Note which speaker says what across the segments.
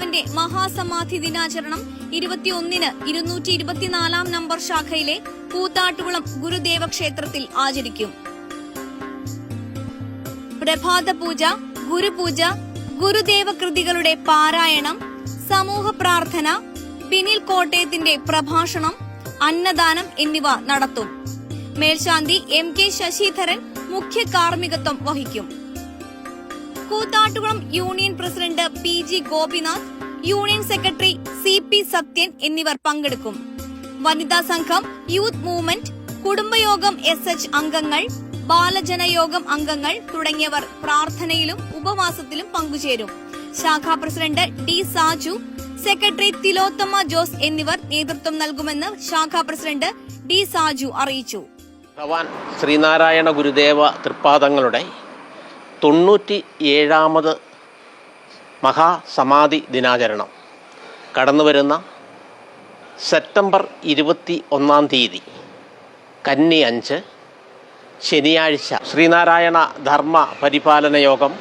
Speaker 1: തിലോത്തമാധി ദിനാചരണം ഇരുപത്തിയൊന്നിന് ഇരുന്നൂറ്റി ഇരുപത്തിനാലാം നമ്പർ ശാഖയിലെ കൂത്താട്ടുകുളം ഗുരുദേവ ക്ഷേത്രത്തിൽ ആചരിക്കും. പ്രഭാത പൂജ ഗുരുപൂജ ഗുരുദേവ കൃതികളുടെ പാരായണം സമൂഹ പ്രാർത്ഥന ബിനിൽ കോട്ടയത്തിന്റെ പ്രഭാഷണം അന്നദാനം എന്നിവ നടത്തും. മേൽശാന്തി എം കെ ശശിധരൻ മുഖ്യ കാർമ്മികത്വം വഹിക്കും. Koothattukulam union president P G Gopinath union secretary C P Sathyan എന്നിവർ പങ്കെടുക്കും. വനിതാ സംഘം യൂത്ത് മൂവ്മെന്റ് കുടുംബയോഗം എസ് എച്ച് അംഗങ്ങൾ ബാലജനയോഗം അംഗങ്ങൾ തുടങ്ങിയവർ പ്രാർത്ഥനയിലും ഉപവാസത്തിലും പങ്കുചേരും. ശാഖാ president T Saju secretary Thilothamma Jose എന്നിവർ നേതൃത്വം നൽകുമെന്ന് ശാഖാ പ്രസിഡന്റ് ഡി സാജു അറിയിച്ചു.
Speaker 2: ഭഗവാൻ ശ്രീനാരായണ ഗുരുദേവ തൃപ്പാദങ്ങളുടെ തൊണ്ണൂറ്റി ഏഴാമത് മഹാസമാധി ദിനാചരണം. കടന്നു വരുന്ന സെപ്റ്റംബർ ഇരുപത്തി ഒന്നാം തീയതി കന്നി അഞ്ച് ശനിയാഴ്ച. ശ്രീനാരായണ ധർമ്മ പരിപാലന യോഗം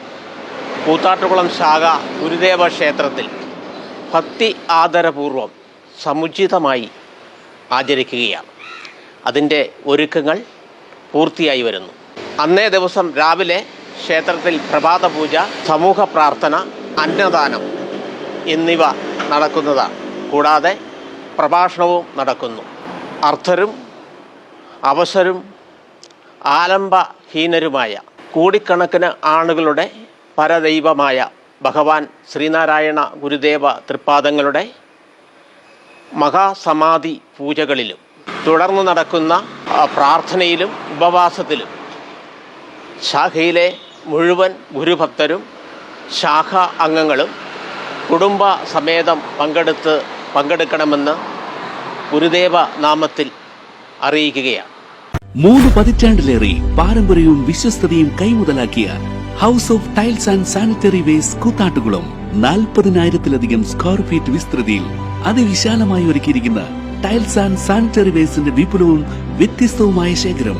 Speaker 2: കൂത്താട്ടുകുളം ശാഖ ഗുരുദേവ ക്ഷേത്രത്തിൽ ഭക്തി ആദരപൂർവം സമുചിതമായി ആചരിക്കുകയാണ്. അതിന്റെ ഒരുക്കങ്ങൾ പൂർത്തിയായി വരുന്നു. അന്നേ ദിവസം രാവിലെ ക്ഷേത്രത്തിൽ പ്രഭാത പൂജ സമൂഹ പ്രാർത്ഥന അന്നദാനം എന്നിവ നടക്കുന്നതാണ്. കൂടാതെ പ്രഭാഷണവും നടക്കുന്നു. അർത്ഥരും അവസരും ആലംബഹീനരുമായ കോടിക്കണക്കിന് ആളുകളുടെ പരദൈവമായ ഭഗവാൻ ശ്രീനാരായണ ഗുരുദേവ തൃപ്പാദങ്ങളുടെ മഹാസമാധി പൂജകളിലും തുടർന്ന് നടക്കുന്ന പ്രാർത്ഥനയിലും ഉപവാസത്തിലും ശാഖയിലെ മുഴുവൻ ഗുരുഭക്തരും ശാഖ അംഗങ്ങളും കുടുംബ സമേതം പങ്കെടുത്ത് പങ്കെടുക്കണമെന്ന് ഗുരുദേവ നാമത്തിൽ അറിയിക്കുകയാണ്.
Speaker 3: മൂന്ന് പതിറ്റാണ്ടിലേറെ പാരമ്പര്യവും വിശ്വസ്തതയും കൈമുതലാക്കിയ house of tiles and sanitary waste കൂത്താട്ടുകളും നാൽപ്പതിനായിരത്തിലധികം സ്ക്വയർ ഫീറ്റ് വിസ്തൃതിയിൽ അതിവിശാലമായി ഒരുക്കിയിരിക്കുന്ന ടൈൽസ് ആൻഡ് സാനിറ്ററി വേസ്റ്റിന്റെ വിപുലവും വ്യത്യസ്തവുമായ ശേഖരം